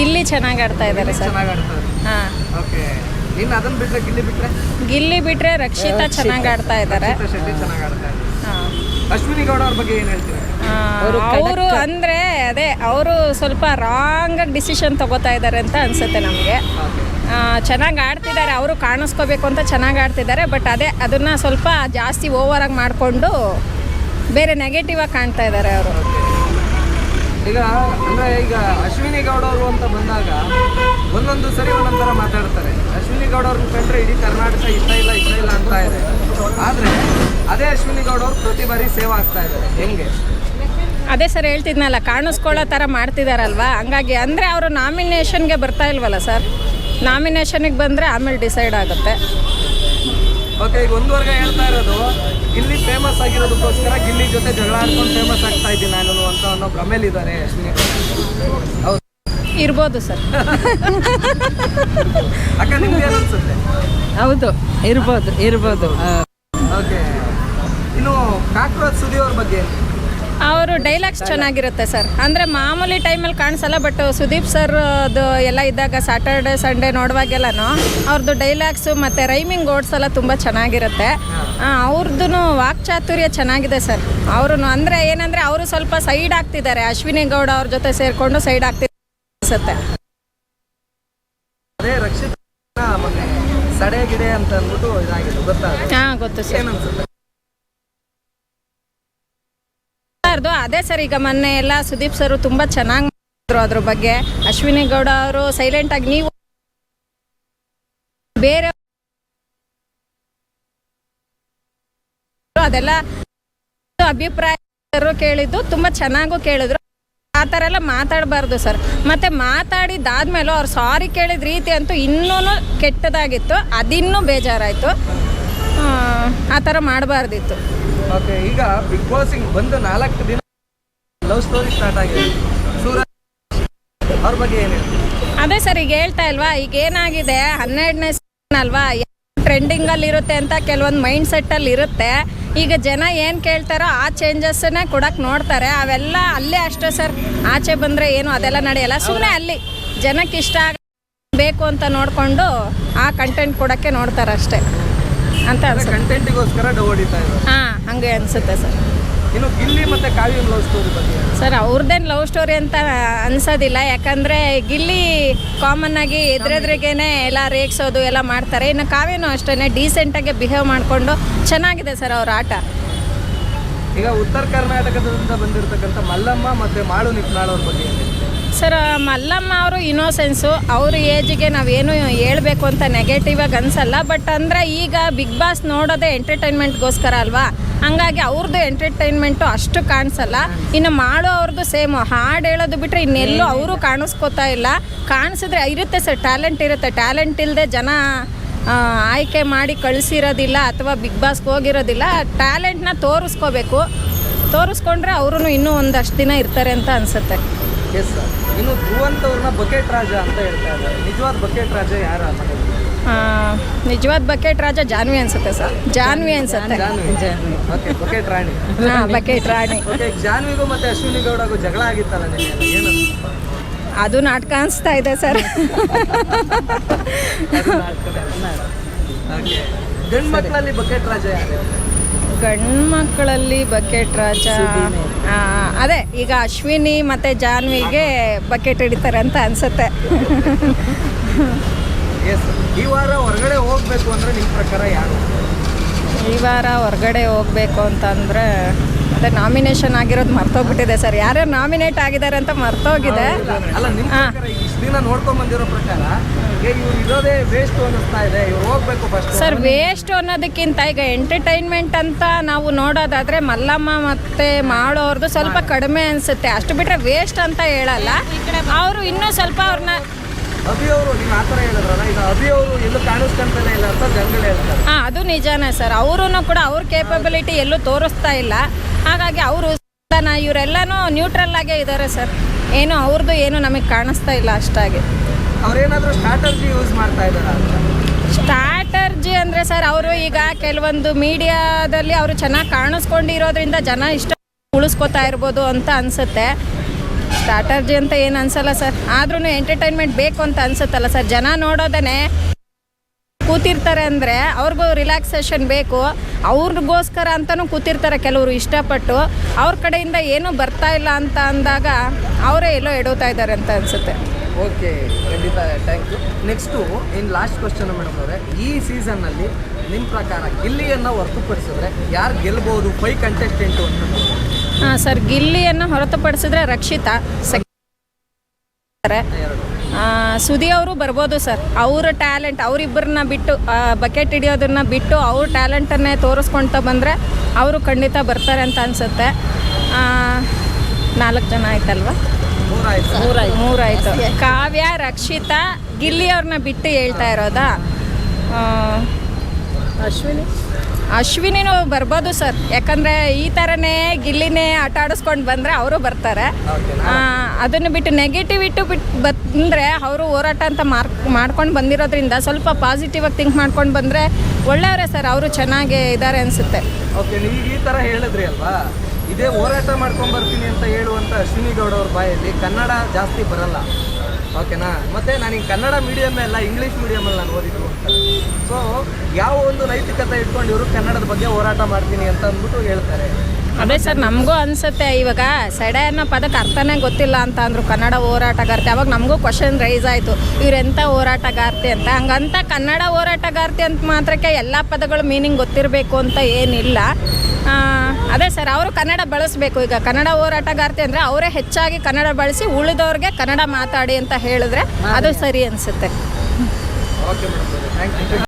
ಗಿಲ್ಲಿ ಚೆನ್ನಾಗಿ ಆಡ್ತಾ ಇದ್ದಾರೆ ಸರ್. ಚೆನ್ನಾಗಿ ಆಡ್ತಾರೆ ಹಾಂ. ಓಕೆ. ಇನ್ನು ಅದನ್ನ ಬಿಟ್ರೆ ಗಿಲ್ಲಿ ಬಿಟ್ರೆ? ಗಿಲ್ಲಿ ಬಿಟ್ರೆ ರಕ್ಷಿತಾ ಚೆನ್ನಾಗಿ ಆಡ್ತಾ ಇದ್ದಾರೆ ರಕ್ಷಿತಾ ಶೆಟ್ಟಿ ಚೆನ್ನಾಗಿ ಆಡ್ತಾರೆ ಹಾಂ. ಅಶ್ವಿನಿ ಗೌಡ ಅವ್ರ ಬಗ್ಗೆ ಏನು ಹೇಳ್ತೀರಾ? ಅವರು ಅಂದರೆ ಅದೇ ಅವರು ಸ್ವಲ್ಪ ರಾಂಗ್ ಡಿಸಿಷನ್ ತಗೋತಾ ಇದ್ದಾರೆ ಅಂತ ಅನ್ಸುತ್ತೆ ನಮಗೆ. ಓಕೆ. ಚೆನ್ನಾಗಿ ಆಡ್ತಿದ್ದಾರೆ ಅವರು ಕಾಣಿಸ್ಕೋಬೇಕು ಅಂತ ಚೆನ್ನಾಗಿ ಆಡ್ತಿದ್ದಾರೆ ಬಟ್ ಅದೇ ಅದನ್ನು ಸ್ವಲ್ಪ ಜಾಸ್ತಿ ಓವರಾಗಿ ಮಾಡಿಕೊಂಡು ಬೇರೆ ನೆಗೆಟಿವ್ ಆಗಿ ಕಾಣ್ತಾ ಇದ್ದಾರೆ ಅವರು. ಈಗ, ಅಂದ್ರೆ ಈಗ ಅಶ್ವಿನಿ ಗೌಡ ಅವರು ಅಂತ ಬಂದಾಗ ಒಂದೊಂದು ಸರಿ ಒಂದೊಂದು ಮಾತಾಡ್ತಾರೆ. ಅಶ್ವಿನಿ ಗೌಡ ಅವ್ರನ್ನ ಕಂಡ್ರೆ ಇಡೀ ಕರ್ನಾಟಕ ಇಷ್ಟ ಇಲ್ಲ ಇಷ್ಟ ಇಲ್ಲ ಅಂತ ಇದೆ. ಆದ್ರೆ ಅದೇ ಅಶ್ವಿನಿ ಗೌಡ ಪ್ರತಿ ಬಾರಿ ಸೇವ್ ಆಗ್ತಾ ಇದ್ದಾರೆ. ಹೆಂಗೆ? ಅದೇ ಸರ್ ಹೇಳ್ತಿದ್ನಲ್ಲ, ಕಾಣಿಸ್ಕೊಳ್ಳೋ ಥರ ಮಾಡ್ತಿದಾರಲ್ವಾ? ಹಂಗಾಗಿ ಅಂದರೆ ಅವರು ನಾಮಿನೇಷನ್ಗೆ ಬರ್ತಾ ಇಲ್ವಲ್ಲ ಸರ್? ನಾಮಿನೇಷನಿಗೆ ಬಂದರೆ ಆಮೇಲೆ ಡಿಸೈಡ್ ಆಗುತ್ತೆ. ಓಕೆ ಈಗ ಒಂದು ವರ್ಗ ಹೇಳ್ತಾ ಇರೋದು. ಗಿಲ್ಲಿ ಫೇಮಸ್ ಆಗಿರೋದಕ್ಕೋಸ್ಕರ ಗಿಲ್ಲಿ ಜೊತೆ ಜಗಳ ಆಡ್ಕೊಂಡು ಫೇಮಸ್ ಆಗ್ತಾ ಇದ್ದೀನಿ ನಾನು ಅಂತ ಅನ್ನೋ ಭ್ರಮೇಲಿದ್ದಾರೆ ಅಶ್ವಿನಿ ಹೌದು. ಇರ್ಬೋದು ಸರ್. ಅಕ್ಕ ನಿಮ್ಗೆ ಏನು ಅನ್ಸುತ್ತೆ? ಹೌದು ಇರ್ಬೋದು ಇರ್ಬೋದು. ಓಕೆ ಇನ್ನು ಕಾಕ್ರೋಚ್ ಸುದಿ ಅವ್ರ ಬಗ್ಗೆ? ಅವರು ಡೈಲಾಗ್ಸ್ ಚೆನ್ನಾಗಿರುತ್ತೆ ಸರ್ ಅಂದರೆ ಮಾಮೂಲಿ ಟೈಮಲ್ಲಿ ಕಾಣಿಸಲ್ಲ ಬಟ್ ಸುದೀಪ್ ಸರ್ ಅದು ಎಲ್ಲ ಇದ್ದಾಗ ಸ್ಯಾಟರ್ಡೆ ಸಂಡೇ ನೋಡುವಾಗೆಲ್ಲನೂ ಅವ್ರದ್ದು ಡೈಲಾಗ್ಸು ಮತ್ತು ರೈಮಿಂಗ್ ವರ್ಡ್ಸ್ ಎಲ್ಲ ತುಂಬ ಚೆನ್ನಾಗಿರುತ್ತೆ. ಅವ್ರದ್ದು ವಾಕ್ಚಾತುರ್ಯ ಚೆನ್ನಾಗಿದೆ ಸರ್ ಅವರು ಅಂದರೆ ಏನಂದರೆ ಅವರು ಸ್ವಲ್ಪ ಸೈಡ್ ಆಗ್ತಿದ್ದಾರೆ. ಅಶ್ವಿನಿ ಗೌಡ ಅವ್ರ ಜೊತೆ ಸೇರಿಕೊಂಡು ಸೈಡ್ ಆಗ್ತಿದ್ದಾರೆ ಅನಿಸುತ್ತೆ. ಹಾಂ ಗೊತ್ತು ಸರ್ ಅನ್ಸುತ್ತೆ ಅದೇ ಸರ್, ಈಗ ಮೊನ್ನೆ ಎಲ್ಲ ಸುದೀಪ್ ಸರ್ ತುಂಬಾ ಚೆನ್ನಾಗಿ ಮಾಡಿದ್ರು ಅದ್ರ ಬಗ್ಗೆ. ಅಶ್ವಿನಿ ಗೌಡ ಅವರು ಸೈಲೆಂಟ್ ಆಗಿ ನೀವು ಬೇರೆ ಅದೆಲ್ಲ ಅಭಿಪ್ರಾಯ ಕೇಳಿದ್ದು, ತುಂಬಾ ಚೆನ್ನಾಗೂ ಕೇಳಿದ್ರು. ಆ ಥರ ಎಲ್ಲ ಮಾತಾಡಬಾರ್ದು ಸರ್. ಮತ್ತೆ ಮಾತಾಡಿದಾದ್ಮೇಲೆ ಅವ್ರು ಸಾರಿ ಕೇಳಿದ ರೀತಿ ಅಂತೂ ಇನ್ನೂ ಕೆಟ್ಟದಾಗಿತ್ತು, ಅದಿನ್ನೂ ಬೇಜಾರಾಯಿತು. ಆ ಥರ ಮಾಡಬಾರ್ದಿತ್ತು. ಓಕೆ ಈಗ ಬಿಗ್ ಬಾಸ್ ಬಂದು ನಾಲ್ಕು ದಿನ ಲವ್ ಸ್ಟೋರಿ ಸ್ಟಾರ್ಟ್ ಆಗಿದೆ. ಸೂರಜ್ ಅವ್ರ ಬಗ್ಗೆ ಏನು ಅದೇ ಸರ್ ಈಗ ಹೇಳ್ತಾ ಇಲ್ವಾ ಈಗ ಏನಾಗಿದೆ ಹನ್ನೆರಡನೇ ಸೀಸನ್ ಅಲ್ವಾ ಟ್ರೆಂಡಿಂಗಲ್ಲಿ ಇರುತ್ತೆ ಅಂತ ಕೆಲವೊಂದು ಮೈಂಡ್ ಸೆಟ್ಟಲ್ಲಿ ಇರುತ್ತೆ. ಈಗ ಜನ ಏನು ಕೇಳ್ತಾರೋ ಆ ಚೇಂಜಸ್ಸನ್ನೇ ಕೊಡಕ್ಕೆ ನೋಡ್ತಾರೆ. ಅವೆಲ್ಲ ಅಲ್ಲೇ ಅಷ್ಟೇ ಸರ್ ಆಚೆ ಬಂದರೆ ಏನು ಅದೆಲ್ಲ ನಡೆಯಲ್ಲ. ಸುಮ್ಮನೆ ಅಲ್ಲಿ ಜನಕ್ಕೆ ಇಷ್ಟ ಆಗ ಬೇಕು ಅಂತ ನೋಡಿಕೊಂಡು ಆ ಕಂಟೆಂಟ್ ಕೊಡೋಕ್ಕೆ ನೋಡ್ತಾರೆ ಅಷ್ಟೇ ಅಂತ ಕಂಟೆಂಟಿಗೋಸ್ಕರ ಡವ್ ಹೊಡಿತಾ ಇದ್ದಾರೆ ಹಾಂ ಹಂಗೆ ಅನಿಸುತ್ತೆ ಸರ್. ಇನ್ನು ಗಿಲ್ಲಿ ಮತ್ತೆ ಕಾವ್ಯ ಲವ್ ಸ್ಟೋರಿ ಬಗ್ಗೆ? ಸರ್ ಅವ್ರದ್ದೇನು ಲವ್ ಸ್ಟೋರಿ ಅಂತ ಅನ್ಸೋದಿಲ್ಲ. ಯಾಕಂದರೆ ಗಿಲ್ಲಿ ಕಾಮನ್ ಆಗಿ ಎದುರೆದ್ರಿಗೇನೆ ಎಲ್ಲ ರೇಗ್ಸೋದು ಎಲ್ಲ ಮಾಡ್ತಾರೆ. ಇನ್ನು ಕಾವ್ಯನೂ ಅಷ್ಟೇ ಡೀಸೆಂಟಾಗಿ ಬಿಹೇವ್ ಮಾಡಿಕೊಂಡು ಚೆನ್ನಾಗಿದೆ ಸರ್ ಅವ್ರ ಆಟ. ಈಗ ಉತ್ತರ ಕರ್ನಾಟಕದಿಂದ ಬಂದಿರತಕ್ಕಂಥ ಮಲ್ಲಮ್ಮ ಮತ್ತೆ ಮಾಳು ನಿಪ್ನಾಳ್ ಅವ್ರ ಬಗ್ಗೆ? ಸರ್ ಮಲ್ಲಮ್ಮ ಅವರು ಇನೋಸೆನ್ಸು ಅವ್ರ ಏಜಿಗೆ ನಾವೇನು ಹೇಳಬೇಕು ಅಂತ ನೆಗೆಟಿವ್ ಆಗಿ ಅನ್ಸಲ್ಲ ಬಟ್ ಅಂದರೆ ಈಗ ಬಿಗ್ ಬಾಸ್ ನೋಡೋದೇ ಎಂಟರ್ಟೈನ್ಮೆಂಟ್ಗೋಸ್ಕರ ಅಲ್ವಾ? ಹಂಗಾಗಿ ಅವ್ರದ್ದು ಎಂಟರ್ಟೈನ್ಮೆಂಟು ಅಷ್ಟು ಕಾಣಿಸಲ್ಲ. ಇನ್ನು ಮಾಡೋ ಅವ್ರದ್ದು ಸೇಮ್ ಹಾಡು ಹೇಳೋದು ಬಿಟ್ಟರೆ ಇನ್ನೆಲ್ಲೂ ಅವರು ಕಾಣಿಸ್ಕೋತಾ ಇಲ್ಲ. ಕಾಣಿಸಿದ್ರೆ ಇರುತ್ತೆ ಸರ್ ಟ್ಯಾಲೆಂಟ್ ಇರುತ್ತೆ. ಟ್ಯಾಲೆಂಟ್ ಇಲ್ಲದೆ ಜನ ಆಯ್ಕೆ ಮಾಡಿ ಕಳಿಸಿರೋದಿಲ್ಲ ಅಥವಾ ಬಿಗ್ ಬಾಸ್ಗೆ ಹೋಗಿರೋದಿಲ್ಲ. ಟ್ಯಾಲೆಂಟ್ನ ತೋರಿಸ್ಕೋಬೇಕು. ತೋರಿಸ್ಕೊಂಡ್ರೆ ಅವರು ಇನ್ನೂ ಒಂದಷ್ಟು ದಿನ ಇರ್ತಾರೆ ಅಂತ ಅನಿಸುತ್ತೆ. ಎಸ್ ಸರ್ ಇನ್ನು ಧ್ರುವಂತವ್ರನ್ನ ಬಕೆಟ್ ರಾಜ ಅಂತ ಹೇಳ್ತಾ ಇದ್ದಾರೆ. ನಿಜವಾದ ಬಕೆಟ್ ರಾಜ ಯಾರು ನಿಜವಾದ ಬಕೆಟ್ ರಾಜ ಜಾನ್ವಿ ಅನ್ಸುತ್ತೆ ಸರ್. ಜಾನ್ವಿ ಅನ್ಸುತ್ತೆ. ಜಾನ್ವಿ. Okay bucket Rani. ಹಾಂ ಬಕೆಟ್ ರಾಣಿ. ಓಕೆ ಜಾನ್ವಿಗೂ ಮತ್ತೆ ಅಶ್ವಿನಿ ಗೌಡಗೂ ಜಗಳ ಆಗಿತ್ತಲ್ಲ ನಿನ್ನೆ? ಏನು? ಅದು ನಾಟಕ ಅನಿಸ್ತಾ ಇದೆ ಸರ್. ಓಕೆ ಗಂಡು ಮಕ್ಕಳಲ್ಲಿ ಬಕೆಟ್ ರಾಜ ಯಾರು? ಗಂಡು ಮಕ್ಕಳಲ್ಲಿ ಬಕೆಟ್ ರಾಜ ಅದೇ ಈಗ ಅಶ್ವಿನಿ ಮತ್ತು ಜಾನ್ವಿಗೆ ಬಕೆಟ್ ಹಿಡಿತಾರೆ ಅಂತ ಅನ್ಸುತ್ತೆ. ಈ ವಾರ ಹೊರಗಡೆ ಹೋಗ್ಬೇಕು ಅಂದ್ರೆ ನಿಮ್ಮ ಪ್ರಕಾರ ಯಾರು? ಈ ವಾರ ಹೊರಗಡೆ ಹೋಗಬೇಕು ಅಂತಂದರೆ ಅದೇ ನಾಮಿನೇಷನ್ ಆಗಿರೋದು ಮರ್ತೋಗ್ಬಿಟ್ಟಿದೆ ಸರ್. ಯಾರ್ಯಾರು ನಾಮಿನೇಟ್ ಆಗಿದ್ದಾರೆ ಅಂತ ಮರ್ತೋಗಿದೆ. ಅಲ್ಲ ನಿಮ್ಮ ಹಾ. ಪ್ರಕಾರ ಈಗ ದಿನ ನೋಡ್ಕೊಂಡ್ ಬಂದಿರೋ ಪ್ರಕಾರ ಏ ಇವ್ರು ಇರೋದೇ ವೇಸ್ಟ್ ಅನ್ನಿಸ್ತಾ ಇದೆ. ಇವ್ರು ಹೋಗ್ಬೇಕು ಫಸ್ಟ್ ಸರ್ ವೇಸ್ಟ್ ಅನ್ನೋದಕ್ಕಿಂತ ಈಗ ಎಂಟರ್ಟೈನ್ಮೆಂಟ್ ಅಂತ ನಾವು ನೋಡೋದಾದ್ರೆ ಮಲ್ಲಮ್ಮ ಮತ್ತೆ ಮಾಡೋರ್ದು ಸ್ವಲ್ಪ ಕಡಿಮೆ ಅನ್ಸುತ್ತೆ. ಅಷ್ಟು ಬಿಟ್ರೆ ವೇಸ್ಟ್ ಅಂತ ಹೇಳಲ್ಲ. ಅವರು ಇನ್ನೂ ಸ್ವಲ್ಪ ಅವ್ರನ್ನ ಅಭಿ ಅವರು ನೀವು ಆ ಥರ ಹೇಳಿದ್ರಲ್ಲ ಈಗ ಅಭಿ ಅವರು ಎಲ್ಲೂ ಕಾಣಿಸ್ಕೊಂತಾನೆ ಇಲ್ಲ ಅಂತ ಜನಗಳು ಹೇಳ್ತಾರೆ. ಹಾಂ ಅದು ನಿಜಾನೇ ಸರ್. ಅವರೂ ಕೂಡ ಅವ್ರ ಕೇಪಬಿಲಿಟಿ ಎಲ್ಲೂ ತೋರಿಸ್ತಾ ಇಲ್ಲ. ಹಾಗಾಗಿ ಅವರು ಇವರೆಲ್ಲನೂ ನ್ಯೂಟ್ರಲ್ ಆಗೇ ಇದ್ದಾರೆ ಸರ್. ಏನು ಅವ್ರದ್ದು ಏನು ನಮಗೆ ಕಾಣಿಸ್ತಾ ಇಲ್ಲ ಅಷ್ಟಾಗಿ. ಅವ್ರೇನಾದರೂ ಸ್ಟ್ರಾಟಜಿ ಯೂಸ್ ಮಾಡ್ತಾ ಇದ್ದಾರೆ ಅಂತ? ಸ್ಟ್ರಾಟರ್ಜಿ ಅಂದರೆ ಸರ್ ಅವರು ಈಗ ಕೆಲವೊಂದು ಮೀಡಿಯಾದಲ್ಲಿ ಅವರು ಚೆನ್ನಾಗಿ ಕಾಣಿಸ್ಕೊಂಡಿರೋದ್ರಿಂದ ಜನ ಇಷ್ಟ ಉಳಿಸ್ಕೊತಾ ಇರ್ಬೋದು ಅಂತ ಅನಿಸುತ್ತೆ. ಸ್ಟ್ರಾಟರ್ಜಿ ಅಂತ ಏನು ಅನ್ಸಲ್ಲ ಸರ್ ಆದ್ರೂ ಎಂಟರ್ಟೈನ್ಮೆಂಟ್ ಬೇಕು ಅಂತ ಅನ್ಸುತ್ತಲ್ಲ ಸರ್ ಜನ ನೋಡೋದನ್ನೇ ಕೂತಿರ್ತಾರೆ ಅಂದರೆ ಅವ್ರಿಗೂ ರಿಲ್ಯಾಕ್ಸೇಷನ್ ಬೇಕು. ಅವ್ರಿಗೋಸ್ಕರ ಅಂತಲೂ ಕೂತಿರ್ತಾರೆ ಕೆಲವರು ಇಷ್ಟಪಟ್ಟು. ಅವ್ರ ಕಡೆಯಿಂದ ಏನೂ ಬರ್ತಾ ಇಲ್ಲ ಅಂತ ಅಂದಾಗ ಅವರೇ ಎಲ್ಲೋ ಎಡೋತಾ ಇದ್ದಾರೆ ಅಂತ ಅನಿಸುತ್ತೆ. ಓಕೆ, ಖಂಡಿತ ಥ್ಯಾಂಕ್ ಯು ನೆಕ್ಸ್ಟು ಇನ್ನು ಲಾಸ್ಟ್ ಕ್ವಶನ್ ಮೇಡಮ್ ಅವರೇ. ಈ ಸೀಸನ್ನಲ್ಲಿ ನಿಮ್ಮ ಪ್ರಕಾರ ಗಿಲ್ಲಿಯನ್ನು ಹೊರತುಪಡಿಸಿದ್ರೆ ಯಾರು ಗೆಲ್ಬೋದು? ಫೈ ಕಂಟೆಸ್ಟೆಂಟು ಅಂತ. ಹಾಂ ಸರ್ ಗಿಲ್ಲಿಯನ್ನು ಹೊರತುಪಡಿಸಿದ್ರೆ ರಕ್ಷಿತಾ. ಸುದಿ ಅವರು ಬರ್ಬೋದು ಸರ್. ಅವ್ರ ಟ್ಯಾಲೆಂಟ್ ಅವರಿಬ್ಬರನ್ನ ಬಿಟ್ಟು ಬಕೆಟ್ ಹಿಡಿಯೋದನ್ನ ಬಿಟ್ಟು ಅವ್ರ ಟ್ಯಾಲೆಂಟನ್ನೇ ತೋರಿಸ್ಕೊಳ್ತಾ ಬಂದರೆ ಅವರು ಖಂಡಿತ ಬರ್ತಾರೆ ಅಂತ ಅನಿಸುತ್ತೆ. ನಾಲ್ಕು ಜನ ಆಯ್ತಲ್ವಾ? ಮೂರಾಯ್ತು. ಮೂರಾಯ್ತು. ಕಾವ್ಯ ರಕ್ಷಿತಾ ಗಿಲ್ಲಿ ಅವ್ರನ್ನ ಬಿಟ್ಟು ಹೇಳ್ತಾ ಇರೋದಾ? ಅಶ್ವಿನಿ. ಅಶ್ವಿನಿನೂ ಬರ್ಬೋದು ಸರ್. ಯಾಕಂದರೆ ಈ ಥರನೇ ಗಿಲ್ಲಿನೇ ಆಟ ಆಡಿಸ್ಕೊಂಡು ಬಂದರೆ ಅವರು ಬರ್ತಾರೆ. ಅದನ್ನು ಬಿಟ್ಟು ನೆಗೆಟಿವಿಟ್ಟು ಬಿಟ್ಟು ಬಂದರೆ ಅವರು ಹೋರಾಟ ಅಂತ ಮಾರ್ಕ್ ಮಾಡ್ಕೊಂಡು ಬಂದಿರೋದ್ರಿಂದ ಸ್ವಲ್ಪ ಪಾಸಿಟಿವ್ ಆಗಿ ಥಿಂಕ್ ಮಾಡ್ಕೊಂಡು ಬಂದರೆ ಒಳ್ಳೆಯವರೇ ಸರ್. ಅವರು ಚೆನ್ನಾಗೇ ಇದ್ದಾರೆ ಅನಿಸುತ್ತೆ. ಓಕೆ ನೀವು ಈ ಥರ ಹೇಳಿದ್ರಿ ಅಲ್ವಾ? ಇದೇ ಹೋರಾಟ ಮಾಡ್ಕೊಂಡು ಬರ್ತೀನಿ ಅಂತ ಹೇಳುವಂಥ ಅಶ್ವಿನಿ ಗೌಡ ಅವ್ರ ಬಾಯಲ್ಲಿ ಕನ್ನಡ ಜಾಸ್ತಿ ಬರಲ್ಲ. ಓಕೆನಾ? ಮತ್ತೆ ನನಗೆ ಕನ್ನಡ ಮೀಡಿಯಮ್ ಎಲ್ಲ ಇಂಗ್ಲೀಷ್ ಮೀಡಿಯಮಲ್ಲಿ ನಾನು ಓದಿದ್ದು. ಅಂತ ಸೊ ಯಾವ ಒಂದು ನೈತಿಕತೆ ಇಟ್ಕೊಂಡು ಇವರು ಕನ್ನಡದ ಬಗ್ಗೆ ಹೋರಾಟ ಮಾಡ್ತೀನಿ ಅಂತ ಅಂದ್ಬಿಟ್ಟು ಹೇಳ್ತಾರೆ. ಅದೇ ಸರ್, ನಮಗೂ ಅನಿಸುತ್ತೆ ಇವಾಗ ಸೆಡೆ ಅನ್ನೋ ಪದಕ್ಕೆ ಅರ್ಥನೇ ಗೊತ್ತಿಲ್ಲ ಅಂತ ಅಂದರು ಕನ್ನಡ ಹೋರಾಟಗಾರ್ತಿ. ಅವಾಗ ನಮಗೂ ಕ್ವಶನ್ ರೈಸ್ ಆಯಿತು. ಇವರೆಂಥ ಹೋರಾಟಗಾರ್ತಿ ಅಂತ? ಹಂಗಂತ ಕನ್ನಡ ಹೋರಾಟಗಾರ್ತಿ ಅಂತ ಮಾತ್ರಕ್ಕೆ ಎಲ್ಲ ಪದಗಳು ಮೀನಿಂಗ್ ಗೊತ್ತಿರಬೇಕು ಅಂತ ಏನಿಲ್ಲ. ಅದೇ ಸರ್, ಅವರು ಕನ್ನಡ ಬಳಸಬೇಕು. ಈಗ ಕನ್ನಡ ಹೋರಾಟಗಾರ್ತಿ ಅಂದರೆ ಅವರೇ ಹೆಚ್ಚಾಗಿ ಕನ್ನಡ ಬಳಸಿ ಉಳಿದವ್ರಿಗೆ ಕನ್ನಡ ಮಾತಾಡಿ ಅಂತ ಹೇಳಿದ್ರೆ ಅದು ಸರಿ ಅನಿಸುತ್ತೆ.